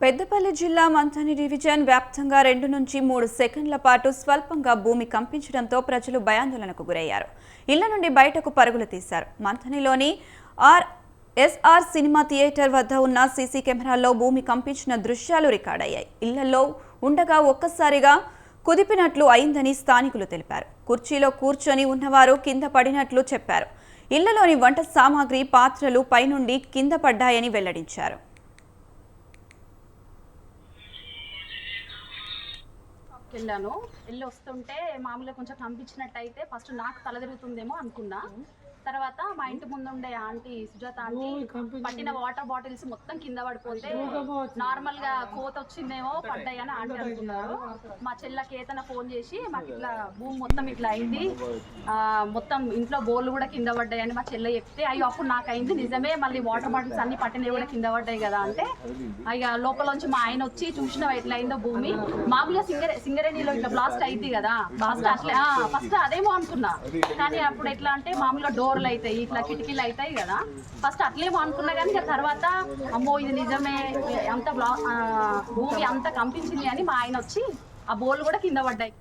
పెద్దపల్లి జిల్లా మంథని డివిజన్ వ్యాప్తంగా రెండు నుంచి మూడు సెకండ్ల పాటు స్వల్పంగా భూమి కంపించడంతో ప్రజలు భయాందోళనకు గురయ్యారు. ఇళ్ళ నుండి బయటకు పరుగులు తీశారు. మంథనిలోని R S R cinema theatre వద్ద ఉన్న సీసీ కెమెరాల్లో భూమి కంపించిన దృశ్యాలు రికార్డయ్యాయి. ఇళ్ళలో ఉండగా ఒక్కసారిగా కుదిపినట్లు అయిందని స్థానికులు తెలిపారు. కుర్చీలో కూర్చొని ఉన్నవారు కింద పడినట్లు చెప్పారు. ఇళ్ళలోని వంట సామాగ్రి పాత్రలు పైనుండి కింద పడ్డాయని వెల్లడించారు. వెళ్ళాను. వెళ్ళి వస్తుంటే మామూలుగా కొంచెం కంపించినట్టు అయితే ఫస్ట్ నాకు తల తిరుగుతుందేమో అనుకున్నా. తర్వాత మా ఇంటి ముందు ఉండే ఆంటీ సుజాత ఆంటీ పట్టిన వాటర్ బాటిల్స్ మొత్తం కింద పడిపోతే నార్మల్గా కోత వచ్చిందేమో పడ్డాయని ఆంటీ అనుకున్నారు. మా చెల్ల కేతన ఫోన్ చేసి మాకు ఇట్లా భూమి మొత్తం ఇట్లా అయింది. ఆ, మొత్తం ఇంట్లో బోర్లు కూడా కింద పడ్డాయని మా చెల్ల చెప్తే అయ్యో అప్పుడు నాకు అయింది. నిజమే మళ్ళీ వాటర్ బాటిల్స్ అన్ని పట్టినవి కూడా కింద పడ్డాయి కదా అంటే ఇక లోపల నుంచి మా ఆయన వచ్చి చూసిన ఎట్లా అయిందో భూమి? మామూలుగా సింగరే సింగరేణిలో ఇట్లా బ్లాస్ట్ అయింది కదా. బ్లాస్ట్ అట్లా ఫస్ట్ అదేమో అనుకున్నా. కానీ అప్పుడు ఎట్లా అంటే మామూలుగా డోర్లు అవుతాయి ఇట్లా కిటికీలు అవుతాయి కదా. ఫస్ట్ అట్లేమో అనుకున్నా కానీ తర్వాత అమ్మో ఇది నిజమే అంత బ్లా భూమి అంత కంపించింది అని మా ఆయన వచ్చి ఆ బోర్లు కూడా కింద పడ్డాయి.